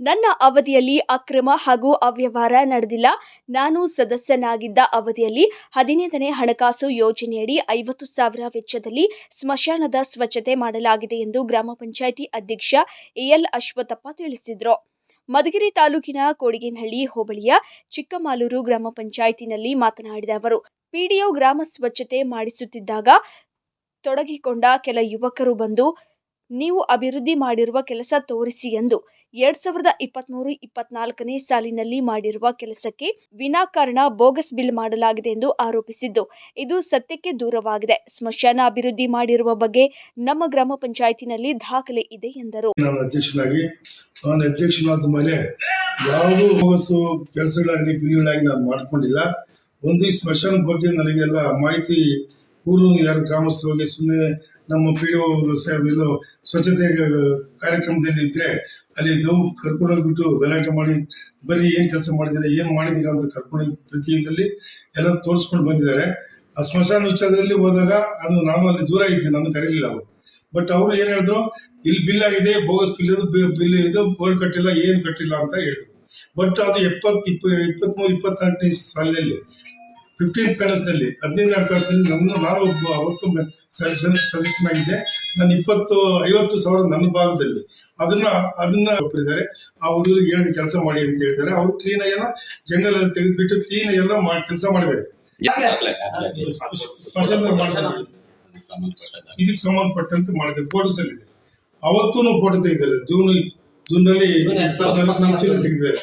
ನನ್ನ ಅವಧಿಯಲ್ಲಿ ಅಕ್ರಮ ಹಾಗೂ ಅವ್ಯವಹಾರ ನಡೆದಿಲ್ಲ. ನಾನು ಸದಸ್ಯನಾಗಿದ್ದ ಅವಧಿಯಲ್ಲಿ ಹದಿನೈದನೇ ಹಣಕಾಸು ಯೋಜನೆಯಡಿ ಐವತ್ತು ಸಾವಿರ ವೆಚ್ಚದಲ್ಲಿ ಸ್ಮಶಾನದ ಸ್ವಚ್ಛತೆ ಮಾಡಲಾಗಿದೆ ಎಂದು ಗ್ರಾಮ ಪಂಚಾಯಿತಿ ಅಧ್ಯಕ್ಷ ಎಎಲ್ ಅಶ್ವತ್ಥಪ್ಪ ತಿಳಿಸಿದರು. ಮಧುಗಿರಿ ತಾಲೂಕಿನ ಕೋಡಿಗೇನಹಳ್ಳಿ ಹೋಬಳಿಯ ಚಿಕ್ಕಮಾಲೂರು ಗ್ರಾಮ ಪಂಚಾಯಿತಿನಲ್ಲಿ ಮಾತನಾಡಿದ ಅವರು, ಪಿಡಿಒ ಗ್ರಾಮ ಸ್ವಚ್ಛತೆ ಮಾಡಿಸುತ್ತಿದ್ದಾಗ ತೊಡಗಿಕೊಂಡ ಕೆಲ ಯುವಕರು ಬಂದು ನೀವು ಅಭಿವೃದ್ಧಿ ಮಾಡಿರುವ ಕೆಲಸ ತೋರಿಸಿ ಎಂದು ಎರಡ್ ಸಾವಿರದ ಇಪ್ಪತ್ಮೂರು ಇಪ್ಪತ್ನಾಲ್ಕನೇ ಸಾಲಿನಲ್ಲಿ ಮಾಡಿರುವ ಕೆಲಸಕ್ಕೆ ವಿನಾಕಾರಣ ಬೋಗಸ್ ಬಿಲ್ ಮಾಡಲಾಗಿದೆ ಎಂದು ಆರೋಪಿಸಿದ್ದು, ಇದು ಸತ್ಯಕ್ಕೆ ದೂರವಾಗಿದೆ. ಸ್ಮಶಾನ ಅಭಿವೃದ್ಧಿ ಮಾಡಿರುವ ಬಗ್ಗೆ ನಮ್ಮ ಗ್ರಾಮ ಪಂಚಾಯತಿನಲ್ಲಿ ದಾಖಲೆ ಇದೆ ಎಂದರು. ನಾನು ಅಧ್ಯಕ್ಷನಾಗಿ, ನಾನು ಅಧ್ಯಕ್ಷನಾದ ಮೇಲೆ ಯಾವುದೂ ಬೋಗಸ್ ಕೆಲಸಗಳಾಗಲಿ ಬಿಲ್ಗಳಾಗಿ ನಾನು ಮಾಡ್ಕೊಂಡಿಲ್ಲ. ಒಂದು ಈ ಸ್ಮಶಾನದ ಬಗ್ಗೆ ನನಗೆಲ್ಲ ಮಾಹಿತಿ ಊರು ಯಾರು ಗ್ರಾಮಸ್ಥರು ಹೋಗಿ ಸುಮ್ಮನೆ ನಮ್ಮ ಪಿ ಡಿ ಸಾಹೇಬ್ ಸ್ವಚ್ಛತೆ ಕಾರ್ಯಕ್ರಮದಲ್ಲಿ ಇದ್ರೆ ಅಲ್ಲಿ ಇದು ಕರ್ಕೊಂಡೋಗ್ಬಿಟ್ಟು ಗಲಾಟೆ ಮಾಡಿ, ಬರೀ ಏನ್ ಕೆಲಸ ಮಾಡಿದ್ದಾರೆ ಏನ್ ಮಾಡಿದೀರಾ ಅಂತ ಕರ್ಕೊಂಡು ಪ್ರತಿ ಎಲ್ಲ ತೋರಿಸ್ಕೊಂಡು ಬಂದಿದ್ದಾರೆ. ಆ ಸ್ಮಶಾನ ವಿಚಾರದಲ್ಲಿ ಹೋದಾಗ ಅದು ನಾನು ಅಲ್ಲಿ ದೂರ ಇದ್ದೆ, ನಾನು ಕರೀಲಿಲ್ಲ ಅವರು. ಬಟ್ ಅವರು ಏನ್ ಹೇಳಿದ್ರು, ಇಲ್ಲಿ ಬಿಲ್ ಆಗಿದೆ ಬೋಗಸ್ ಬಿಲ್ ಇದು ಬಿಲ್ ಇದು ಬೋರ್ಡ್ ಕಟ್ಟಿಲ್ಲ, ಏನ್ ಕಟ್ಟಿಲ್ಲ ಅಂತ ಹೇಳಿದ್ರು. ಬಟ್ ಅದು ಎಪ್ಪತ್ತು ಇಪ್ಪ ಇಪ್ಪತ್ಮೂರು ಇಪ್ಪತ್ನಾಲ್ಕನೇ ಸಾಲಿನಲ್ಲಿ ಫಿಫ್ಟೀನ್ ಪ್ಯಾಲೆಸ್ ಅಲ್ಲಿ ಹದಿನೈದು ಹಣಕಾಸಿನಲ್ಲಿ ನನ್ನ ನಾನು ಒಬ್ಬ ಅವತ್ತು ಸಜೆಷನ್ ಸಜೆಷನ್ ಸದಸ್ಯನಾಗಿದ್ದೆ. ನಾನು ಇಪ್ಪತ್ತು ಐವತ್ತು ಸಾವಿರ ನನ್ನ ಭಾಗದಲ್ಲಿ. ಅದನ್ನ ಅದನ್ನ ಒಪ್ಪಿದ್ದಾರೆ. ಆ ಹುಡುಗರಿಗೆ ಹೇಳಿದ ಕೆಲಸ ಮಾಡಿ ಅಂತ ಹೇಳಿದ್ದಾರೆ. ಅವರು ಕ್ಲೀನ್ ಆಗಿ ಜಂಗಲ್ ಅಲ್ಲಿ ತೆಗೆದ್ಬಿಟ್ಟು ಕ್ಲೀನ್ ಎಲ್ಲ ಮಾಡಿ ಕೆಲಸ ಮಾಡಿದ್ದಾರೆ. ಇದಕ್ಕೆ ಸಂಬಂಧಪಟ್ಟಂತೆ ಮಾಡಿದ್ದಾರೆ ಫೋಟೋಸ್ ಅಲ್ಲಿ ಇದೆ. ಅವತ್ತೂ ಫೋಟೋ ತೆಗೆದಿದ್ದಾರೆ. ಜೂನ್ ಜೂನ್ ಅಲ್ಲಿ ತೆಗೆದಿದ್ದಾರೆ.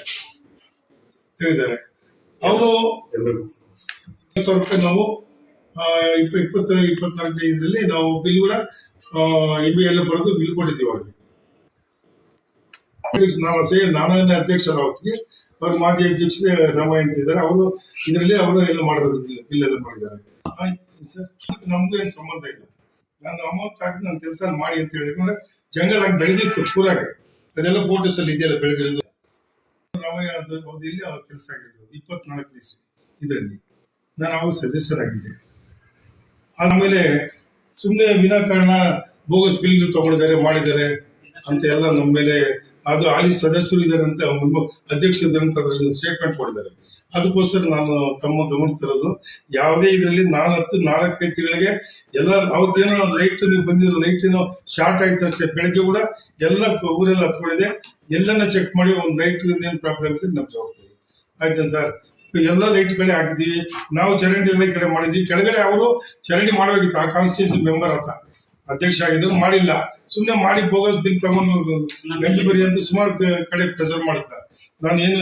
ತೆಗೆದಿದ್ದಾರೆ. ಅವರು ರೂಪಾಯಿ ನಾವು ಇಪ್ಪತ್ತು ಇಪ್ಪತ್ನಾಲ್ಕನೇ ಇದರಲ್ಲಿ ನಾವು ಬಿಲ್ ಕೂಡ ಎಂ ಬಿ ಎಲ್ಲ ಬರೆದು ಬಿಲ್ ಕೊಟ್ಟಿದ್ದೀವಿ ಅವ್ರಿಗೆ. ನಾವು ಸೇ ನಾನೇ ಅಧ್ಯಕ್ಷರ ಅವತ್ತಿಗೆ ಅವ್ರ ಮಾಜಿ ಅಧ್ಯಕ್ಷ ರಾಮಯ್ಯ ಅಂತ ಇದ್ದಾರೆ. ಅವರು ಇದರಲ್ಲಿ ಅವರು ಎಲ್ಲ ಮಾಡಿರೋದು ಬಿಲ್ ಬಿಲ್ ಮಾಡಿದ್ದಾರೆ. ಏನು ಸಂಬಂಧ ಇಲ್ಲ. ನಾನು ಅಮೌಂಟ್ ಹಾಕಿ ನನ್ನ ಕೆಲಸ ಮಾಡಿ ಅಂತ ಹೇಳಿದ್ರೆ ಯಾಕಂದ್ರೆ ಜಂಗಲ್ ಹಂಗೆ ಬೆಳೆದಿತ್ತು ಪೂರಾಗೆ. ಅದೆಲ್ಲ ಫೋಟೋಸ್ ಅಲ್ಲಿ ಇದೆಯಲ್ಲ ಬೆಳೆದಿರೋದು. ರಾಮಯ್ಯ ಅದು ಇಲ್ಲಿ ಕೆಲಸ ಆಗಿರೋದು? ಇಪ್ಪತ್ನಾಲ್ಕನೇ ಇಸ್ವಿ. ಇದರಲ್ಲಿ. ನಾನು ಅವಾಗ ಆಗಿದ್ದೆ. ಆಮೇಲೆ ಸುಮ್ಮನೆ ವಿನಾಕಾರಣ ಬೋಗಸ್ ಬಿಲ್ ತಗೊಂಡಿದ್ದಾರೆ, ಮಾಡಿದ್ದಾರೆ ಅಂತ ಎಲ್ಲ ನಮ್ಮ ಮೇಲೆ ಅದು ಆಲಿ ಸದಸ್ಯರು ಇದ್ದಾರೆ ಅಂತ ಅಧ್ಯಕ್ಷ ಇದ್ದಾರೆ ಅಂತ ಅದರಲ್ಲಿ ಸ್ಟೇಟ್ಮೆಂಟ್ ಕೊಡಿದ್ದಾರೆ ಅದಕ್ಕೋಸ್ಕರ ನಾನು ತಮ್ಮ ಗಮನಕ್ಕೆ ತರೋದು, ಯಾವುದೇ ಇದರಲ್ಲಿ ನಾನು ಹತ್ತು ನಾಲ್ಕೈದು ತಿಂಗಳಿಗೆ ಎಲ್ಲ ಅವತ್ತೇನೋ ಲೈಟ್ ನೀವು ಬಂದಿರೋ ಲೈಟ್ ಏನೋ ಶಾರ್ಟ್ ಆಯ್ತು ತಕ್ಷಣ ಬೆಳಗ್ಗೆ ಕೂಡ ಎಲ್ಲ ಊರೆಲ್ಲ ಹತ್ಕೊಂಡಿದೆ, ಎಲ್ಲನ ಚೆಕ್ ಮಾಡಿ ಒಂದು ಲೈಟ್ ಏನು ಪ್ರಾಬ್ಲಮ್ ಇದೆ ನಮ್ಮ ಜವಾಬ್ದಾರಿ ಆಯ್ತಾ ಸರ್? ಎಲ್ಲ ಲೈಟ್ ಕಡೆ ಹಾಕಿದ್ವಿ. ನಾವು ಚರಂಡಿ ಎಲ್ಲ ಈ ಕಡೆ ಮಾಡಿದ್ವಿ. ಕೆಳಗಡೆ ಅವರು ಚರಂಡಿ ಮಾಡೋಗಿತ್ತು ಆ ಕಾನ್ಸ್ಟಿಟ್ಯೂನ್ಸಿ ಮೆಂಬರ್ ಅಂತ. ಅಧ್ಯಕ್ಷ ಆಗಿದ್ರು. ಮಾಡಿಲ್ಲ. ಸುಮ್ಮನೆ ಮಾಡಿ ಬೋಗಸ್ ಬಿಲ್ ತಗೊಂಡು ಗಂಟು ಬರಿ ಅಂತ ಸುಮಾರು ಕಡೆ ಪ್ರೆಸರ್ ಮಾಡಿದ್ದ. ನಾನು ಏನು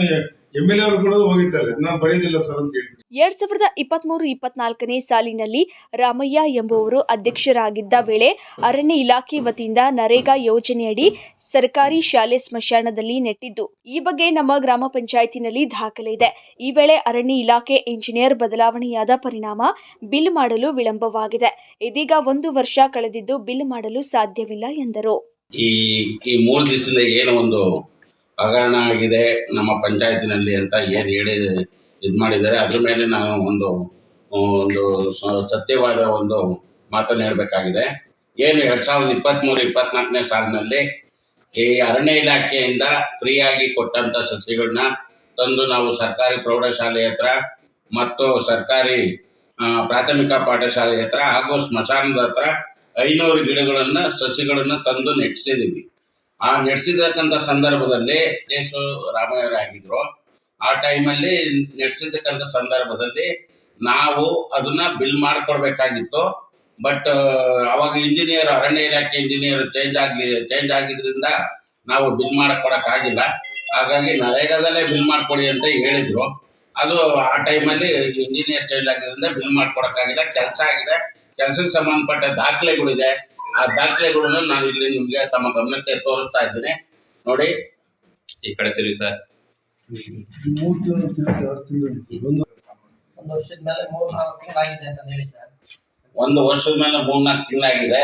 ಎಂ ಎಲ್ ಎ ಅವರು ಕೂಡ ಹೋಗಿದ್ದಾರೆ ನಾನು ಬರೆಯೋದಿಲ್ಲ ಸರ್ ಅಂತ ಹೇಳಿ ಎರಡ್ ಸಾವಿರದ ಇಪ್ಪತ್ಮೂರು ಇಪ್ಪತ್ನಾಲ್ಕನೇ ಸಾಲಿನಲ್ಲಿ ರಾಮಯ್ಯ ಎಂಬುವರು ಅಧ್ಯಕ್ಷರಾಗಿದ್ದ ವೇಳೆ ಅರಣ್ಯ ಇಲಾಖೆ ವತಿಯಿಂದ ನರೇಗಾ ಯೋಜನೆಯಡಿ ಸರ್ಕಾರಿ ಶಾಲೆ ಸ್ಮಶಾನದಲ್ಲಿ ನೆಟ್ಟಿದ್ದು. ಈ ಬಗ್ಗೆ ನಮ್ಮ ಗ್ರಾಮ ಪಂಚಾಯತಿನಲ್ಲಿ ದಾಖಲೆ ಇದೆ. ಈ ವೇಳೆ ಅರಣ್ಯ ಇಲಾಖೆ ಇಂಜಿನಿಯರ್ ಬದಲಾವಣೆಯಾದ ಪರಿಣಾಮ ಬಿಲ್ ಮಾಡಲು ವಿಳಂಬವಾಗಿದೆ. ಇದೀಗ ಒಂದು ವರ್ಷ ಕಳೆದಿದ್ದು ಬಿಲ್ ಮಾಡಲು ಸಾಧ್ಯವಿಲ್ಲ ಎಂದರು. ಈ ಈ ಮೂರು ದಿವಸದಿಂದ ಏನೋ ಒಂದು ಹಗರಣ ಆಗಿದೆ ನಮ್ಮ ಪಂಚಾಯತಿನಲ್ಲಿ ಅಂತ ಏನು ಹೇಳಿ ಇದು ಮಾಡಿದ್ದಾರೆ. ಅದ್ರ ಮೇಲೆ ನಾನು ಒಂದು ಒಂದು ಸತ್ಯವಾದ ಒಂದು ಮಾತನ್ನು ಹೇಳಬೇಕಾಗಿದೆ. ಏನು ಎರಡು ಸಾವಿರದ ಇಪ್ಪತ್ತ್ಮೂರು ಇಪ್ಪತ್ನಾಲ್ಕನೇ ಸಾಲಿನಲ್ಲಿ ಈ ಅರಣ್ಯ ಇಲಾಖೆಯಿಂದ ಫ್ರೀಯಾಗಿ ಕೊಟ್ಟಂಥ ಸಸಿಗಳನ್ನ ತಂದು ನಾವು ಸರ್ಕಾರಿ ಪ್ರೌಢಶಾಲೆ ಹತ್ರ ಮತ್ತು ಸರ್ಕಾರಿ ಪ್ರಾಥಮಿಕ ಪಾಠಶಾಲೆ ಹತ್ರ ಹಾಗೂ ಸ್ಮಶಾನದ ಹತ್ರ ಐನೂರು ಗಿಡಗಳನ್ನು, ಸಸಿಗಳನ್ನು ತಂದು ನೆಟ್ಸಿದ್ದೀವಿ ಆ ನಡೆಸಿದಕ್ಕಂಥ ಸಂದರ್ಭದಲ್ಲಿ ದೇಶ ರಾಮಯ್ಯರಾಗಿದ್ರು. ಆ ಟೈಮಲ್ಲಿ ನಡೆಸಿದಕ್ಕಂಥ ಸಂದರ್ಭದಲ್ಲಿ ನಾವು ಅದನ್ನ ಬಿಲ್ ಮಾಡಿಕೊಡ್ಬೇಕಾಗಿತ್ತು. ಬಟ್ ಅವಾಗ ಇಂಜಿನಿಯರ್ ಅರಣ್ಯ ಇಲಾಖೆ ಇಂಜಿನಿಯರ್ ಚೇಂಜ್ ಆಗಲಿ ಚೇಂಜ್ ಆಗಿದ್ರಿಂದ ನಾವು ಬಿಲ್ ಆಗಿಲ್ಲ. ಹಾಗಾಗಿ ನರೇಗಾದಲ್ಲೇ ಬಿಲ್ ಮಾಡಿಕೊಡಿ ಅಂತ ಹೇಳಿದ್ರು. ಅದು ಆ ಟೈಮಲ್ಲಿ ಇಂಜಿನಿಯರ್ ಚೇಂಜ್ ಆಗಿದ್ರಿಂದ ಬಿಲ್ ಮಾಡ್ಕೊಡಕ್ಕಾಗಿಲ್ಲ ಕೆಲಸ ಆಗಿದೆ. ಕೆಲಸಕ್ಕೆ ಸಂಬಂಧಪಟ್ಟ ದಾಖಲೆಗಳಿದೆ. ಆ ದಾಖಲೆಗಳನ್ನು ನಾನು ಇಲ್ಲಿ ನಿಮಗೆ ತಮ್ಮ ಗಮನಕ್ಕೆ ತೋರಿಸ್ತಾ ಇದ್ದೀನಿ. ನೋಡಿ. ಈ ಕಡೆ ತಿರುಗಿ ಸರ್. ಮೂರು ತಿಂಗಳು ತಿಂಗಳು ಆರು ತಿಂಗಳು ಒಂದು ಒಂದು ವರ್ಷದ ಮೇಲೆ ಮೂರ್ ನಾಲ್ಕು ತಿಂಗಳಾಗಿದೆ ಅಂತ ಹೇಳಿ ಸರ್. ಒಂದು ವರ್ಷದ ಮೇಲೆ ಮೂರ್ನಾಲ್ಕು ತಿಂಗಳಾಗಿದೆ.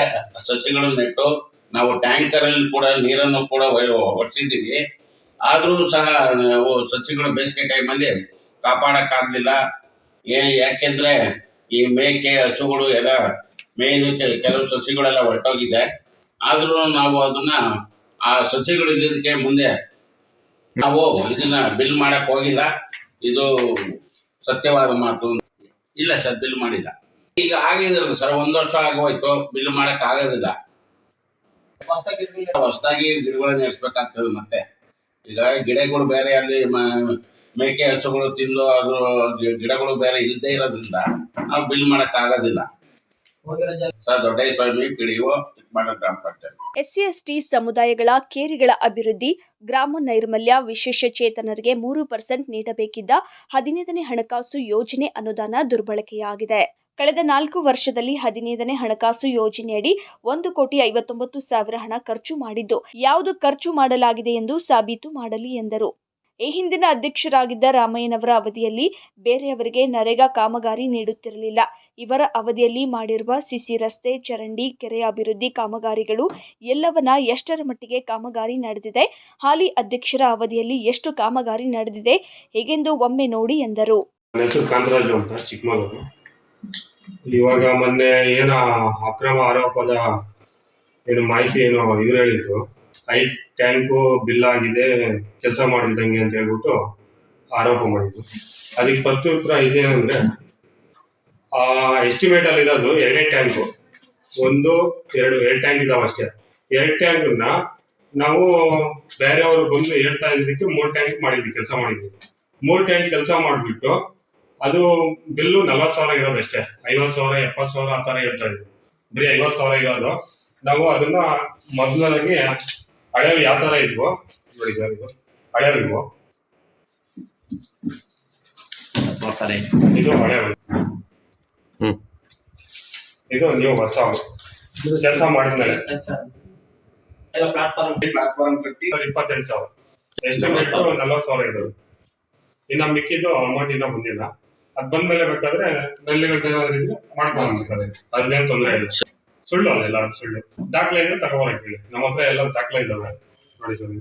ಸಸಿಗಳು ನೆಟ್ಟು ನಾವು ಟ್ಯಾಂಕರ್ ಅಲ್ಲಿ ಕೂಡ ನೀರನ್ನು ಕೂಡ ಹೊಡ್ಸಿದ್ದೀವಿ ಆದರೂ ಸಹ ನಾವು ಸಸಿಗಳು ಬೇಸಿಗೆ ಟೈಮಲ್ಲಿ ಕಾಪಾಡಕ್ಕಾಗ್ಲಿಲ್ಲ. ಏ ಯಾಕೆಂದ್ರೆ ಈ ಮೇಕೆ ಹಸುಗಳು ಎಲ್ಲ ಮೇಯ್ದಕ್ಕೆ ಕೆಲವು ಸಸಿಗಳೆಲ್ಲ ಹೊರಟೋಗಿದೆ. ಆದರೂ ನಾವು ಅದನ್ನ ಆ ಸಸಿಗಳು ಇಲ್ಲದಕ್ಕೆ ಮುಂದೆ ನಾವು ಇದನ್ನ ಬಿಲ್ ಮಾಡಕ್ ಹೋಗಿಲ್ಲ. ಇದು ಸತ್ಯವಾದ ಮಾತು. ಇಲ್ಲ ಸರ್ ಬಿಲ್ ಮಾಡಿಲ್ಲ. ಈಗ ಆಗಿದ್ರಲ್ಲ ಸರ್, ಒಂದು ವರ್ಷ ಆಗೋಯ್ತು ಬಿಲ್ ಮಾಡಕ್ ಆಗೋದಿಲ್ಲ. ಹೊಸದಾಗಿ ಗಿಡಗಳು ಹೊಸದಾಗಿ ಗಿಡಗಳನ್ನ ನೆಡ್ಸ್ಬೇಕಾಗ್ತದೆ ಮತ್ತೆ. ಈಗ ಗಿಡಗಳು ಬೇರೆ ಅಲ್ಲಿ ಮೇಕೆ ಹಸುಗಳು ತಿಂದು ಅದು ಗಿಡಗಳು ಬೇರೆ ಇಲ್ಲದೆ ಇರೋದ್ರಿಂದ ನಾವು ಬಿಲ್ ಮಾಡಕ್ ಆಗೋದಿಲ್ಲ. ಎಸ್ಸಿ ಎಸ್ಟಿ ಸಮುದಾಯಗಳ ಕೇರಿಗಳ ಅಭಿವೃದ್ಧಿ ಗ್ರಾಮ ನೈರ್ಮಲ್ಯ ವಿಶೇಷ ಚೇತನರಿಗೆ ಮೂರು ಪರ್ಸೆಂಟ್ ನೀಡಬೇಕಿದ್ದ ಹದಿನೈದನೇ ಹಣಕಾಸು ಯೋಜನೆ ಅನುದಾನ ದುರ್ಬಳಕೆಯಾಗಿದೆ. ಕಳೆದ ನಾಲ್ಕು ವರ್ಷದಲ್ಲಿ ಹದಿನೈದನೇ ಹಣಕಾಸು ಯೋಜನೆಯಡಿ ಒಂದು ಕೋಟಿ ಐವತ್ತೊಂಬತ್ತು ಸಾವಿರ ಹಣ ಖರ್ಚು ಮಾಡಿದ್ದು ಯಾವುದು ಖರ್ಚು ಮಾಡಲಾಗಿದೆ ಎಂದು ಸಾಬೀತು ಮಾಡಲಿ ಎಂದರು. ಈ ಹಿಂದಿನ ಅಧ್ಯಕ್ಷರಾಗಿದ್ದ ರಾಮಯ್ಯನವರ ಅವಧಿಯಲ್ಲಿ ಬೇರೆಯವರಿಗೆ ನರೇಗಾ ಕಾಮಗಾರಿ ನೀಡುತ್ತಿರಲಿಲ್ಲ. ಇವರ ಅವಧಿಯಲ್ಲಿ ಮಾಡಿರುವ ಸಿಸಿ ರಸ್ತೆ, ಚರಂಡಿ, ಕೆರೆ ಅಭಿವೃದ್ಧಿ ಕಾಮಗಾರಿಗಳು ಎಲ್ಲವನ್ನ ಎಷ್ಟರ ಮಟ್ಟಿಗೆ ಕಾಮಗಾರಿ ನಡೆದಿದೆ, ಹಾಲಿ ಅಧ್ಯಕ್ಷರ ಅವಧಿಯಲ್ಲಿ ಎಷ್ಟು ಕಾಮಗಾರಿ ನಡೆದಿದೆ, ಹೇಗೆಂದು ಒಮ್ಮೆ ನೋಡಿ ಎಂದರು. ಇವಾಗ ಮೊನ್ನೆ ಏನ ಅಕ್ರಮ ಆರೋಪದ ಏನು ಮಾಹಿತಿ ಏನು ಇವ್ರು ಹೇಳಿದ್ರು. ಐ ಟ್ಯಾಂಕು ಬಿಲ್ ಆಗಿದೆ, ಕೆಲಸ ಮಾಡಿದಂಗೆ ಅಂತ ಹೇಳ್ಬಿಟ್ಟು ಆರೋಪ ಮಾಡಿದ್ರು. ಅದಕ್ಕೆ ಪ್ರತ್ಯುತ್ತರ ಇದೇನಂದ್ರೆ ಆ ಎಸ್ಟಿಮೇಟ್ ಅಲ್ಲಿ ಇರೋದು ಎರಡೇ ಟ್ಯಾಂಕು. ಒಂದು, ಎರಡು ಎರಡು ಟ್ಯಾಂಕ್ ಇದಾವೆ ಅಷ್ಟೇ. ಎರಡು ಟ್ಯಾಂಕನ್ನ ನಾವು ಬೇರೆಯವರು ಬಂದು ಹೇಳ್ತಾ ಇದ್ದಕ್ಕೆ ಮೂರು ಟ್ಯಾಂಕ್ ಮಾಡಿದ್ವಿ, ಕೆಲಸ ಮಾಡಿದ್ವಿ. ಮೂರು ಟ್ಯಾಂಕ್ ಕೆಲಸ ಮಾಡಿಬಿಟ್ಟು ಅದು ಬಿಲ್ಲು ನಲವತ್ತು ಸಾವಿರ ಇರೋದು ಅಷ್ಟೇ. ಐವತ್ತು ಸಾವಿರ, ಎಪ್ಪತ್ತು ಸಾವಿರ ಆ ಥರ ಹೇಳ್ತಾ ಇದ್ವಿ ಬರೀ ಐವತ್ತು ಸಾವಿರ ಇರೋದು. ನಾವು ಅದನ್ನ ಮೊದಲಾಗಿ ಹಳೆವು ಯಾವ ತರ ಇದ್ವು? ನೋಡಿ ಸರ್ ಇದು. ಹಳೆವು ಇವು ಇದು. ಹಳೆವು ಇದು ನೀವು ಹೊಸ ಕೆಲಸ ಮಾಡಿದ್ಮೇಲೆ. ಪ್ಲಾಟ್ಫಾರ್ಮ್ ಪ್ಲಾಟ್ಫಾರ್ಮ್ ಕಟ್ಟಿ ಇಪ್ಪತ್ತೆಂಟು ಸಾವಿರ. ನಲ್ವತ್ತು ನಲವತ್ತು ಸಾವಿರ ಇರೋದು ಇನ್ನ ಮಿಕ್ಕಿದ್ದು ಅಮೌಂಟ್ ಇನ್ನ ಬಂದಿಲ್ಲ. ಅದ್ ಬಂದ್ಮೇಲೆ ಬೇಕಾದ್ರೆ ನಲ್ಲಿಗಳು ಮಾಡ್ಕೊಂಡ್ ಇದ್ರೆ ಮಾಡ್ಕೊಂಡ್ಬೇಕಾದ್ರೆ ಅದೇನು ತೊಂದರೆ ಇಲ್ಲ. ಸುಳ್ಳು ಅದೆಲ್ಲ ಸುಳ್ಳು. ದಾಖಲೆ ಇದ್ರೆ ತಗೋಬಾರ ಹೇಳಿ. ನಮ್ಮ ಹತ್ರ ಎಲ್ಲ ದಾಖಲೆ ಇದಾವೆ ನೋಡಿ ಸರ್.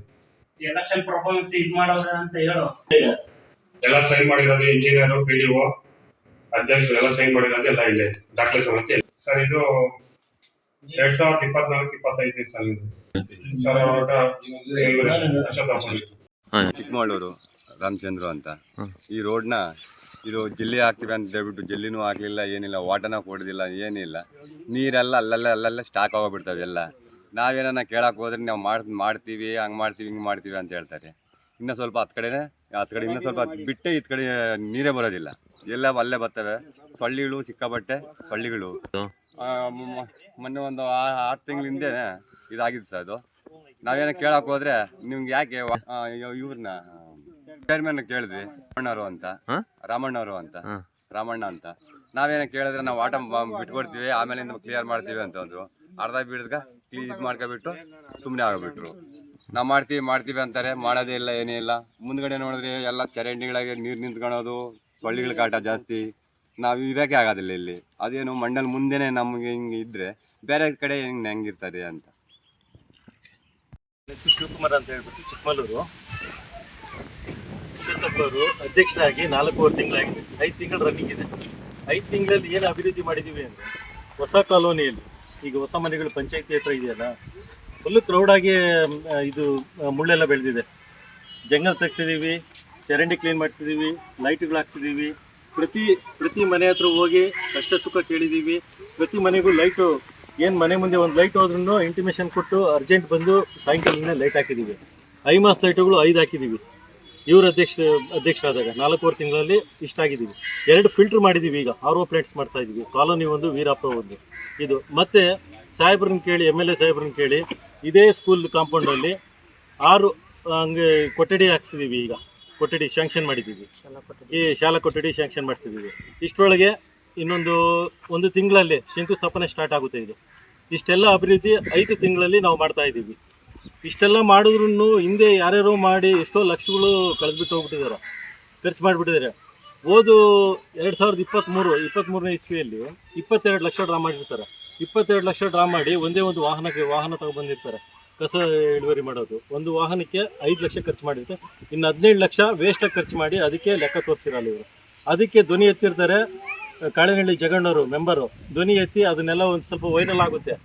ಎಲೆಕ್ಷನ್ ಪರ್ಫಾರ್ಮೆನ್ಸ್ ಇದು ಮಾಡೋರೆ ಅಂತ ಹೇಳು. ಎಲ್ಲ ಸೈನ್ ಮಾಡಿರೋದು ಇಂಜಿನಿಯರ್ ಪಿ ಡಿ ಒ ಅಧ್ಯಕ್ಷರು ಎಲ್ಲ ಸೈನ್ ಮಾಡಿರೋದು ಎಲ್ಲ ಇದೆ ದಾಖಲೆ ಸಮೇತ ಸರ್ ಇದು ಎರಡ್ ಸಾವಿರದ ಇಪ್ಪತ್ನಾಲ್ಕು ಇಪ್ಪತ್ತೈದು ಸಾಲ ಸರ್ ಅವಾಗ ಅಶ್ವತ್ಥಪ್ಪ ಚಿಕ್ಕಮಗಳೂರು ರಾಮಚಂದ್ರ ಅಂತ. ಈ ರೋಡ್ನ ಇದು ಜಿಲ್ಲೆ ಹಾಕ್ತೀವಿ ಅಂತ ಹೇಳ್ಬಿಟ್ಟು ಜಲ್ಲಿನೂ ಆಗಲಿಲ್ಲ ಏನಿಲ್ಲ ವಾಟನ ಕೊಡೋದಿಲ್ಲ, ಏನಿಲ್ಲ. ನೀರೆಲ್ಲ ಅಲ್ಲಲ್ಲೇ ಅಲ್ಲಲ್ಲೇ ಸ್ಟಾಕ್ ಆಗೋಗ್ಬಿಡ್ತಾವೆ ಎಲ್ಲ. ನಾವೇನ ಕೇಳಕ್ಕೆ ಹೋದ್ರೆ ನಾವು ಮಾಡ್, ಮಾಡ್ತೀವಿ, ಹಂಗೆ ಮಾಡ್ತೀವಿ, ಹಿಂಗೆ ಮಾಡ್ತೀವಿ ಅಂತ ಹೇಳ್ತಾರೆ. ಇನ್ನು ಸ್ವಲ್ಪ ಹತ್ತು ಕಡೆನೇ, ಹತ್ತು ಕಡೆ, ಇನ್ನೂ ಸ್ವಲ್ಪ ಬಿಟ್ಟೆ ಇತ್ತು ಕಡೆ ನೀರೇ ಬರೋದಿಲ್ಲ. ಎಲ್ಲ ಅಲ್ಲೇ ಬರ್ತವೆ. ಸೊಳ್ಳಿಗಳು ಸಿಕ್ಕಾಪಟ್ಟೆ ಸೊಳ್ಳಿಗಳು. ಮೊನ್ನೆ ಒಂದು ಆರು ತಿಂಗಳಿಂದ ಇದಾಗಿತ್ತು ಸರ್ ಅದು. ನಾವೇನೋ ಕೇಳಕ್ಕೆ ಹೋದ್ರೆ ನಿಮ್ಗೆ ಯಾಕೆ ಇವ್ರನ್ನ ಚೇರ್ಮನ್ ಕೇಳಿದ್ವಿ ರಾಮಣ್ಣವರು ಅಂತ ರಾಮಣ್ಣವರು ಅಂತ ರಾಮಣ್ಣ ಅಂತ. ನಾವೇನ ಕೇಳಿದ್ರೆ ನಾವು ಆಟ ಬಿಟ್ಕೊಡ್ತೀವಿ ಆಮೇಲೆ ಕ್ಲಿಯರ್ ಮಾಡ್ತೀವಿ ಅಂತ ಅಂದ್ರು. ಅರ್ಧ ಬಿಡ್ದ ಇದು ಮಾಡ್ಕೊಬಿಟ್ಟು ಸುಮ್ಮನೆ ಆಗಿಬಿಟ್ರು. ನಾವು ಮಾಡ್ತೀವಿ ಮಾಡ್ತೀವಿ ಅಂತಾರೆ ಮಾಡೋದೇ ಇಲ್ಲ ಏನೇ ಇಲ್ಲ. ಮುಂದ್ಗಡೆ ನೋಡಿದ್ರೆ ಎಲ್ಲ ಚರಂಡಿಗಳಾಗಿ ನೀರು ನಿಂತ್ಕೊಳೋದು ಸೊಳ್ಳಿಗಳ ಕಾಟ ಜಾಸ್ತಿ. ನಾವು ಇರೋಕ್ಕೆ ಆಗೋದಿಲ್ಲ ಇಲ್ಲಿ. ಅದೇನು ಮಣ್ಣಲ್ಲಿ ಮುಂದೆನೇ ನಮಗೆ ಹಿಂಗೆ ಇದ್ದರೆ ಬೇರೆ ಕಡೆ ಹೆಂಗೆ ಹೆಂಗಿರ್ತದೆ ಅಂತ. ಶಿವಕುಮಾರ್ ಅಂತ ಹೇಳ್ಬಿಟ್ಟು ಚಿಕ್ಕಮಗಳೂರು. ಅಧ್ಯಕ್ಷರಾಗಿ ನಾಲ್ಕೂವರೆ ತಿಂಗಳಾಗಿದೆ. ಐದು ತಿಂಗಳು ರನ್ನಿಂಗ್ ಇದೆ. ಐದು ತಿಂಗಳಲ್ಲಿ ಏನು ಅಭಿವೃದ್ಧಿ ಮಾಡಿದ್ದೀವಿ ಅಂದರೆ ಹೊಸ ಕಾಲೋನಿಯಲ್ಲಿ, ಈಗ ಹೊಸ ಮನೆಗಳು ಪಂಚಾಯತಿ ಹತ್ರ ಇದೆಯಲ್ಲ ಫುಲ್ಲು ಕ್ರೌಡಾಗಿ ಇದು ಮುಳ್ಳೆಲ್ಲ ಬೆಳೆದಿದೆ. ಜಂಗಲ್ ತೆಗ್ಸಿದ್ದೀವಿ ಚರಂಡಿ ಕ್ಲೀನ್ ಮಾಡಿಸಿದ್ದೀವಿ ಲೈಟ್ಗಳು ಹಾಕ್ಸಿದ್ದೀವಿ ಪ್ರತಿ ಪ್ರತಿ ಮನೆ ಹತ್ರ ಹೋಗಿ ಕಷ್ಟ ಸುಖ ಕೇಳಿದ್ದೀವಿ ಪ್ರತಿ ಮನೆಗೂ ಲೈಟು ಏನು ಮನೆ ಮುಂದೆ ಒಂದು ಲೈಟ್ ಹೋದ್ರೂ ಇಂಟಿಮೇಷನ್ ಕೊಟ್ಟು ಅರ್ಜೆಂಟ್ ಬಂದು ಸಾಯಂಕಾಲನೇ ಲೈಟ್ ಹಾಕಿದ್ದೀವಿ ಐಮಾಸ್ ಲೈಟುಗಳು ಐದು ಹಾಕಿದ್ದೀವಿ ಇವ್ರ ಅಧ್ಯಕ್ಷ ಅಧ್ಯಕ್ಷರಾದಾಗ ನಾಲ್ಕೂವರೆ ತಿಂಗಳಲ್ಲಿ ಇಷ್ಟಾಗಿದ್ದೀವಿ ಎರಡು ಫಿಲ್ಟ್ರ್ ಮಾಡಿದ್ದೀವಿ ಈಗ ಆರ್ ಒ ಪ್ಲೇಟ್ಸ್ ಮಾಡ್ತಾ ಇದ್ದೀವಿ ಕಾಲೋನಿ ಒಂದು ವೀರಪ್ಪ ಒಂದು. ಇದು ಮತ್ತೆ ಸಾಹೇಬ್ರನ್ನ ಕೇಳಿ ಎಂ ಎಲ್ ಎ ಸಾಹೇಬ್ರನ್ನ ಕೇಳಿ ಇದೇ ಸ್ಕೂಲ್ ಕಾಂಪೌಂಡಲ್ಲಿ ಆರು ಹಂಗೆ ಕೊಠಡಿ ಹಾಕ್ಸಿದ್ದೀವಿ ಈಗ. ಕೊಠಡಿ ಶ್ಯಾಂಕ್ಷನ್ ಮಾಡಿದ್ದೀವಿ. ಈ ಶಾಲಾ ಕೊಠಡಿ ಶಾಂಕ್ಷನ್ ಮಾಡಿಸಿದ್ದೀವಿ ಇಷ್ಟರೊಳಗೆ ಇನ್ನೊಂದು ಒಂದು ತಿಂಗಳಲ್ಲಿ ಶಂಕುಸ್ಥಾಪನೆ ಸ್ಟಾರ್ಟ್ ಆಗುತ್ತೆ ಇದು. ಇಷ್ಟೆಲ್ಲ ಅಭಿವೃದ್ಧಿ ಐದು ತಿಂಗಳಲ್ಲಿ ನಾವು ಮಾಡ್ತಾ ಇದ್ದೀವಿ ಇಷ್ಟೆಲ್ಲ ಮಾಡಿದ್ರು ಹಿಂದೆ ಯಾರ್ಯಾರೋ ಮಾಡಿ ಎಷ್ಟೋ ಲಕ್ಷಗಳು ಕಳೆದ್ಬಿಟ್ಟು ಹೋಗ್ಬಿಟ್ಟಿದ್ದಾರೆ. ಖರ್ಚು ಮಾಡಿಬಿಟ್ಟಿದ್ದಾರೆ. ಓದು ಎರಡು ಸಾವಿರದ ಇಪ್ಪತ್ತ್ಮೂರು ಇಪ್ಪತ್ತ್ಮೂರನೇ ಇಸ್ವಿಯಲ್ಲಿ ಇಪ್ಪತ್ತೆರಡು ಲಕ್ಷ ಡ್ರಾ ಮಾಡಿರ್ತಾರೆ. ಇಪ್ಪತ್ತೆರಡು ಲಕ್ಷ ಡ್ರಾ ಮಾಡಿ ಒಂದೇ ಒಂದು ವಾಹನಕ್ಕೆ ವಾಹನ ತಗೊಬಂದಿರ್ತಾರೆ ಕಸ ಇಳುವರಿ ಮಾಡೋದು. ಒಂದು ವಾಹನಕ್ಕೆ ಐದು ಲಕ್ಷ ಖರ್ಚು ಮಾಡಿರ್ತಾರೆ ಇನ್ನು ಹದಿನೇಳು ಲಕ್ಷ ವೇಸ್ಟಾಗಿ ಖರ್ಚು ಮಾಡಿ ಅದಕ್ಕೆ ಲೆಕ್ಕ ತೋರಿಸಿರಲ್ಲ ಇವರು. ಅದಕ್ಕೆ ಧ್ವನಿ ಎತ್ತಿರ್ತಾರೆ, ಕಾಳೆನಹಳ್ಳಿ ಜಗಣ್ಣವರು ಮೆಂಬರು ಧ್ವನಿ ಎತ್ತಿ ಅದನ್ನೆಲ್ಲ ಒಂದು ಸ್ವಲ್ಪ ವೈರಲ್ ಆಗುತ್ತೆ.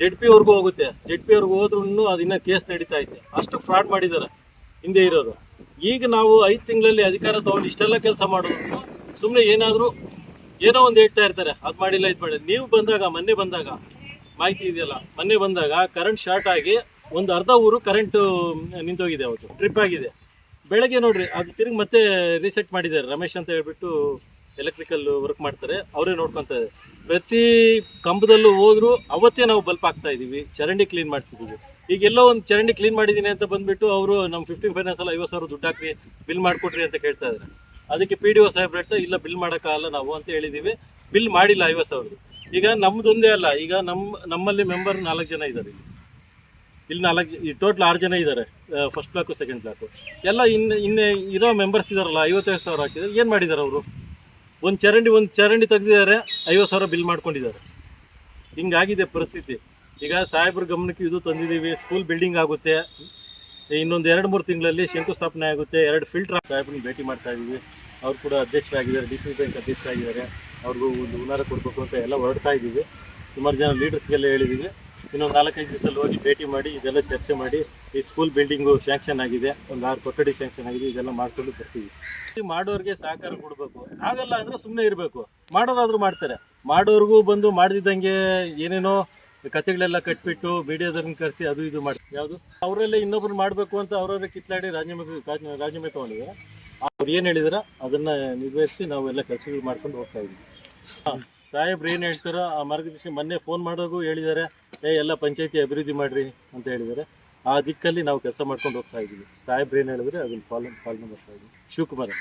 ಜೆಡ್ ಪಿ ಅವ್ರಿಗೂ ಹೋಗುತ್ತೆ. ಜೆಡ್ ಪಿ ಅವ್ರಿಗೂ ಹೋದ್ರೂ ಅದಿನ್ನ ಕೇಸ್ ನಡೀತಾ ಐತೆ. ಅಷ್ಟು ಫ್ರಾಡ್ ಮಾಡಿದ್ದಾರೆ. ಹಿಂದೆ ಇರೋರು ಈಗ ನಾವು ಐದು ತಿಂಗಳಲ್ಲಿ ಅಧಿಕಾರ ತಗೊಂಡು ಇಷ್ಟೆಲ್ಲ ಕೆಲಸ ಮಾಡೋದು ಸುಮ್ಮನೆ ಏನಾದರೂ ಏನೋ ಒಂದು ಹೇಳ್ತಾ ಇರ್ತಾರೆ. ಅದು ಮಾಡಿಲ್ಲ, ಇದು ಮಾಡಿಲ್ಲ. ನೀವು ಬಂದಾಗ, ಮೊನ್ನೆ ಬಂದಾಗ, ಮಾಹಿತಿ ಇದೆಯಲ್ಲ? ಮೊನ್ನೆ ಬಂದಾಗ ಕರೆಂಟ್ ಶಾರ್ಟ್ ಆಗಿ ಒಂದು ಅರ್ಧ ಊರು ಕರೆಂಟು ನಿಂತೋಗಿದೆ ಅವತ್ತು. ಟ್ರಿಪ್ ಆಗಿದೆ. ಬೆಳಗ್ಗೆ ನೋಡ್ರಿ, ಅದು ತಿರುಗಿ ಮತ್ತೆ ರೀಸೆಟ್ ಮಾಡಿದ್ದಾರೆ. ರಮೇಶ್ ಅಂತ ಹೇಳ್ಬಿಟ್ಟು ಎಲೆಕ್ಟ್ರಿಕಲ್ ವರ್ಕ್ ಮಾಡ್ತಾರೆ, ಅವರೇ ನೋಡ್ಕೊತಾರೆ. ಪ್ರತಿ ಕಂಬದಲ್ಲೂ ಹೋದ್ರು ಅವತ್ತೇ ನಾವು ಬಲ್ಪ್ ಹಾಕ್ತಾ ಇದೀವಿ, ಚರಂಡಿ ಕ್ಲೀನ್ ಮಾಡಿಸಿದೀವಿ. ಈಗ ಎಲ್ಲೋ ಒಂದು ಚರಂಡಿ ಕ್ಲೀನ್ ಮಾಡಿದ್ದೀನಿ ಅಂತ ಬಂದ್ಬಿಟ್ಟು ಅವರು ನಮ್ಮ ಫಿಫ್ಟೀನ್ ಫೈನಾನ್ಸ್ ಅಲ್ಲ ಐವತ್ತು ಸಾವಿರ ದುಡ್ಡು ಹಾಕಿ ಬಿಲ್ ಮಾಡಿಕೊಟ್ರಿ ಅಂತ ಕೇಳ್ತಾ ಇದ್ದಾರೆ ಅದಕ್ಕೆ ಪಿ ಡಿ ಒ ಸಾಹೇಬ್ರ ಹೇಳ್ತಾ, ಇಲ್ಲ ಬಿಲ್ ಮಾಡೋಕ್ಕಾಗಲ್ಲ ನಾವು ಅಂತ ಹೇಳಿದ್ದೀವಿ ಬಿಲ್ ಮಾಡಿಲ್ಲ ಐವತ್ತು ಸಾವಿರದ್ದು. ಈಗ ನಮ್ಮದೊಂದೇ ಅಲ್ಲ, ಈಗ ನಮ್ಮ ನಮ್ಮಲ್ಲಿ ಮೆಂಬರ್ ನಾಲ್ಕು ಜನ ಇದ್ದಾರೆ ಇಲ್ಲಿ. ಇಲ್ಲಿ ನಾಲ್ಕು ಜ- ಟೋಟಲ್ ಆರು ಜನ ಇದ್ದಾರೆ ಫಸ್ಟ್ ಬ್ಲಾಕು ಸೆಕೆಂಡ್ ಬ್ಲಾಕು ಎಲ್ಲ ಇನ್ನು ಇನ್ನೇ ಇರೋ ಮೆಂಬರ್ಸ್ ಇದ್ದಾರಲ್ಲ ಐವತ್ತೈದು ಸಾವಿರ ಹಾಕಿದ್ರೆ ಏನು ಮಾಡಿದ್ದಾರೆ ಅವರು? ಒಂದು ಚರಂಡಿ ಒಂದು ಚರಂಡಿ ತೆಗೆದಿದ್ದಾರೆ, ಐವತ್ತು ಸಾವಿರ ಬಿಲ್ ಮಾಡ್ಕೊಂಡಿದ್ದಾರೆ. ಹಿಂಗಾಗಿದೆ ಪರಿಸ್ಥಿತಿ. ಈಗ ಸಾಹೇಬ್ರ ಗಮನಕ್ಕೆ ಇದು ತಂದಿದ್ದೀವಿ ಸ್ಕೂಲ್ ಬಿಲ್ಡಿಂಗ್ ಆಗುತ್ತೆ. ಇನ್ನೊಂದು ಎರಡು ಮೂರು ತಿಂಗಳಲ್ಲಿ ಶಂಕುಸ್ಥಾಪನೆ ಆಗುತ್ತೆ. ಎರಡು ಫಿಲ್ಟರ್ ಸಾಹೇಬ್ರನ್ನ ಭೇಟಿ ಮಾಡ್ತಾ ಇದ್ದೀವಿ. ಅವ್ರು ಕೂಡ ಅಧ್ಯಕ್ಷರಾಗಿದ್ದಾರೆ ಡಿ ಸಿ ಬ್ಯಾಂಕ್ ಅಧ್ಯಕ್ಷರಾಗಿದ್ದಾರೆ. ಅವ್ರಿಗೂ ಒಂದು ಹುನಾರ ಕೊಡಬೇಕು ಅಂತ ಎಲ್ಲ ಹೊರಡ್ತಾ ಇದ್ದೀವಿ. ಸುಮಾರು ಜನ ಲೀಡರ್ಸ್ಗೆಲ್ಲ ಹೇಳಿದ್ದೀವಿ. ಇನ್ನೊಂದು ನಾಲ್ಕೈದು ದಿವಸದಲ್ಲಿ ಹೋಗಿ ಭೇಟಿ ಮಾಡಿ, ಇದೆಲ್ಲ ಚರ್ಚೆ ಮಾಡಿ, ಈ ಸ್ಕೂಲ್ ಬಿಲ್ಡಿಂಗು ಸ್ಯಾಂಕ್ಷನ್ ಆಗಿದೆ, ಒಂದು ಆರು ಕೊಠಡಿ ಸ್ಯಾಂಕ್ಷನ್ ಆಗಿದೆ, ಇದೆಲ್ಲ ಮಾಡ್ಕೊಂಡು ಬರ್ತೀವಿ. ಮಾಡೋರಿಗೆ ಸಹಕಾರ ಕೊಡಬೇಕು. ಆಗಲ್ಲ ಅಂದರೆ ಸುಮ್ಮನೆ ಇರಬೇಕು. ಮಾಡೋರಾದರೂ ಮಾಡ್ತಾರೆ. ಮಾಡೋರ್ಗೂ ಬಂದು ಮಾಡ್ದಿದ್ದಂಗೆ ಏನೇನೋ ಕತೆಗಳೆಲ್ಲ ಕಟ್ಬಿಟ್ಟು ಮೀಡಿಯಾದವ್ರನ್ನ ಕರೆಸಿ ಅದು ಇದು ಮಾಡಿ, ಯಾವುದು? ಅವರೆಲ್ಲ ಇನ್ನೊಬ್ರು ಮಾಡಬೇಕು ಅಂತ ಅವರವರೇ ಕಿತ್ಲಾಡಿ ರಾಜೀನಾಮೆ ರಾಜ- ರಾಜೀನಾಮೆ ತೊಗೊಂಡಿದ್ದಾರೆ. ಅವ್ರು ಏನು ಹೇಳಿದಾರ ಅದನ್ನು ನಿರ್ವಹಿಸಿ ನಾವೆಲ್ಲ ಕೆಲಸಗಳು ಮಾಡ್ಕೊಂಡು ಹೋಗ್ತಾ ಇದ್ದೀವಿ. ಸಾಹೇಬ್ರು ಏನು ಹೇಳ್ತಾರೋ ಆ ಮಾರ್ಗದರ್ಶಿ ಮೊನ್ನೆ ಫೋನ್ ಮಾಡೋದು ಹೇಳಿದ್ದಾರೆ, ಏ, ಎಲ್ಲ ಪಂಚಾಯತಿ ಅಭಿವೃದ್ಧಿ ಮಾಡಿರಿ ಅಂತ ಹೇಳಿದ್ದಾರೆ. ಆ ದಿಕ್ಕಲ್ಲಿ ನಾವು ಕೆಲಸ ಮಾಡ್ಕೊಂಡು ಹೋಗ್ತಾ ಇದ್ದೀವಿ. ಸಾಹೇಬ್ರು ಏನು ಹೇಳಿದ್ರೆ, ಅದನ್ನು ಫಾಲೋ ಫಾಲೋ ಮಾಡ್ತಾ ಇದ್ದೀವಿ. ಶಿವಕುಮಾರ್